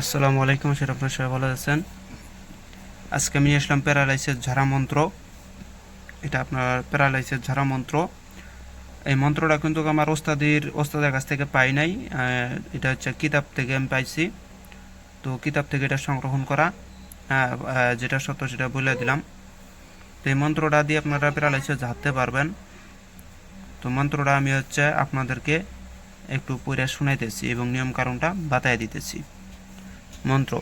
আসসালামু আলাইকুম সেটা আপনার সবাই ভালো আছেন। আজকে আমি আসলাম প্যারালাইসের ঝাড়া মন্ত্র। এটা আপনার প্যারালাইসের ঝাড়া মন্ত্র। এই মন্ত্রটা কিন্তু আমার ওস্তাদির, ওস্তাদের কাছ থেকে পাই নাই। এটা হচ্ছে কিতাব থেকে আমি পাইছি। তো কিতাব থেকে এটা সংগ্রহণ করা। যেটা সত্য সেটা বলে দিলাম। তো এই মন্ত্রটা দিয়ে আপনারা প্যারালাইসিস ঝাড়তে পারবেন। তো মন্ত্রটা আমি হচ্ছে আপনাদেরকে একটু পড়ে শোনাইতেছি এবং নিয়ম কারণটা বাতায় দিতেছি। মন্ত্র।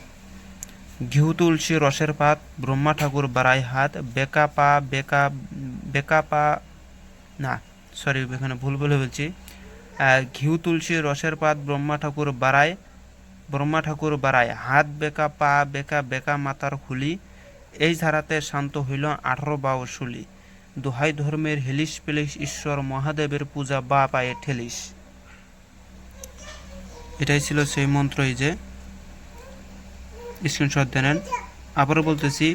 ঘিউ তুলসী রসের পাত, ব্রহ্মা ঠাকুর বাড়াই হাত, বেকা পা, বেকা বেকা পা, না সরি এখানে ভুল বলে বলছি ঘিউ তুলসী রসের পাত, ব্রহ্মা ঠাকুর বাড়ায়, ব্রহ্মা ঠাকুর বাড়ায় হাত, বেকা পা, বেকা বেকা মাতার খুলি, এই ধারাতে শান্ত হইল আঠারো বাও শুলি। দোহাই ধর্মের হেলিস পেলিস ঈশ্বর মহাদেবের পূজা বা পায়ে ঠেলিস। এটাই ছিল সেই মন্ত্রই যে স্ক্রিনশট দেনেন আবারও বলতেছি,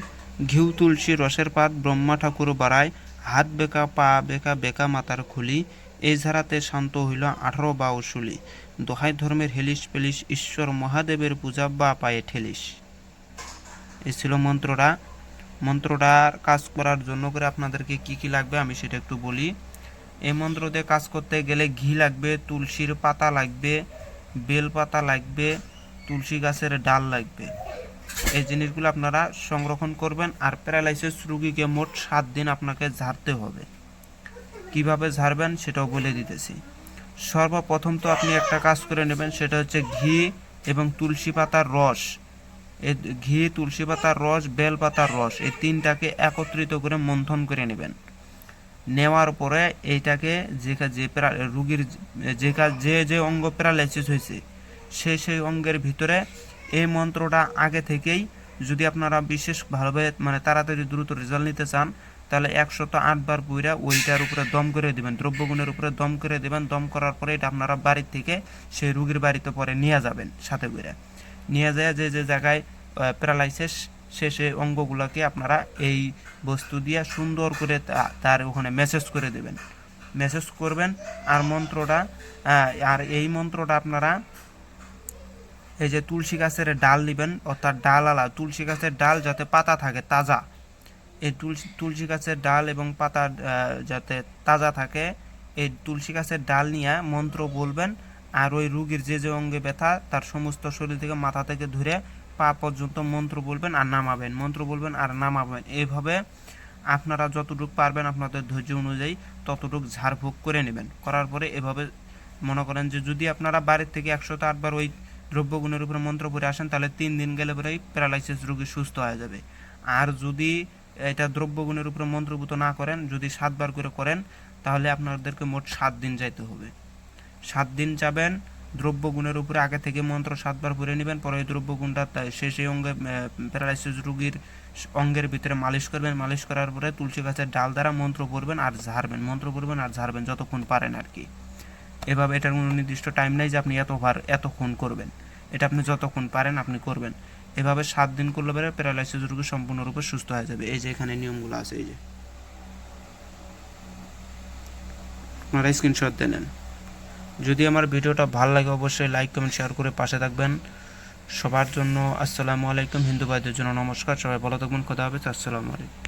ঘিউ তুলসী রসের পাত, ব্রহ্মা ঠাকুর বাড়ায়, হাত বেকা, পা বেকা বেকা মাতার খুলি, এই ধারাতে শান্ত হইল আঠারো বা উসুলি। দোহাই ধর্মের হেলিস পেলিস, ঈশ্বর মহাদেবের পূজা বা পায়ে ঠেলিস। এই ছিল মন্ত্রটা। মন্ত্রটার কাজ করার জন্য করে আপনাদেরকে কি কি লাগবে আমি সেটা একটু বলি। এই মন্ত্র দিয়ে কাজ করতে গেলে ঘি লাগবে, তুলসীর পাতা লাগবে, বেল পাতা লাগবে, তুলসী গাছের ডাল লাগবে। এই জিনিসগুলো আপনারা সংরক্ষণ করবেন আর প্যারালাইসিস রুগীকে মোট সাত দিন আপনাকে ঝাড়তে হবে। কীভাবে ঝাড়বেন সেটাও বলে দিতেছি। সর্বপ্রথম তো আপনি একটা কাজ করে নেবেন, সেটা হচ্ছে ঘি এবং তুলসী পাতার রস। ঘি, তুলসী পাতার রস, বেল পাতার রস, এই তিনটাকে একত্রিত করে মন্থন করে নেবেন। নেওয়ার পরে এইটাকে যে যে রুগীর যে যে যে অঙ্গ প্যারালাইসিস হয়েছে সেই সেই অঙ্গের ভিতরে এই মন্ত্রটা আগে থেকেই যদি আপনারা বিশেষ ভালোভাবে মানে তাড়াতাড়ি দ্রুত রেজাল্ট নিতে চান, তাহলে একশত আটবার পুইরা ওইটার উপরে দম করে দেবেন, দ্রব্যগুণের উপরে দম করে দেবেন। দম করার পরে এটা আপনারা বাড়ির থেকে সেই রুগীর বাড়িতে পরে নিয়ে যাবেন সাথে করে। নিয়ে যায় যে যে জায়গায় প্যারালাইসিস সেই অঙ্গগুলোকে আপনারা এই বস্তু দিয়ে সুন্দর করে তার ওখানে মেসেজ করে দেবেন। মেসেজ করবেন, আর মন্ত্রটা আর এই মন্ত্রটা আপনারা এই যে তুলসী গাছের ডাল নেবেন, অর্থাৎ ডাল আলা, তুলসী গাছের ডাল যাতে পাতা থাকে, তাজা। এই তুলসী তুলসী গাছের ডাল এবং পাতা যাতে তাজা থাকে, এই তুলসী গাছের ডাল নিয়ে মন্ত্র বলবেন, আর ওই রুগীর যে যে অঙ্গে ব্যথা, তার সমস্ত শরীর থেকে মাথা থেকে ধরে পা পর্যন্ত মন্ত্র বলবেন আর নামাবেন, মন্ত্র বলবেন আর নামাবেন। এইভাবে আপনারা যতটুকু পারবেন আপনাদের ধৈর্য অনুযায়ী ততটুকু ঝাড়ফুঁক করে নেবেন। করার পরে এভাবে মনে করেন যে যদি আপনারা বাড়ির থেকে একশত আটবার ওই দ্রব্যগুণের উপরে মন্ত্র পড়ে আসেন, তাহলে তিন দিন গেলে পরেই প্যারালাইসিস রোগী সুস্থ হয়ে যাবে। আর যদি এটা দ্রব্যগুণের উপরে মন্ত্রভূত না করেন, যদি সাতবার করে করেন, তাহলে আপনাদেরকে মোট সাত দিন যাইতে হবে। সাত দিন যাবেন, দ্রব্যগুণের উপরে আগে থেকে মন্ত্র সাতবার পরে নেবেন, পরে ওই দ্রব্যগুণটা সে সেই অঙ্গে প্যারালাইসিস রোগীর অঙ্গের ভিতরে মালিশ করবেন। মালিশ করার পরে তুলসী গাছের ডাল দ্বারা মন্ত্র পড়বেন আর ঝাড়বেন, মন্ত্র পড়বেন আর ঝাড়বেন, যতক্ষণ পারেন আর কি। এভাবে এটার কোনো নির্দিষ্ট টাইম নেই যে আপনি এতবার, এতক্ষণ করবেন। এটা আপনি যতক্ষণ পারেন আপনি করবেন। এভাবে সাত দিন করলে পরে প্যারালাইসিস রোগী সম্পূর্ণরূপে সুস্থ হয়ে যাবে। এই যে এখানে নিয়মগুলো আছে, এই যে। আপনারা স্ক্রিনশট দিয়ে নেন। যদি আমার ভিডিওটা ভালো লাগে অবশ্যই লাইক কমেন্ট শেয়ার করে পাশে থাকবেন। সবার জন্য আসসালামু আলাইকুম, হিন্দু ভাইদের জন্য নমস্কার। সবাই ভালো থাকবেন কথা হবে আসসালামু আলাইকুম।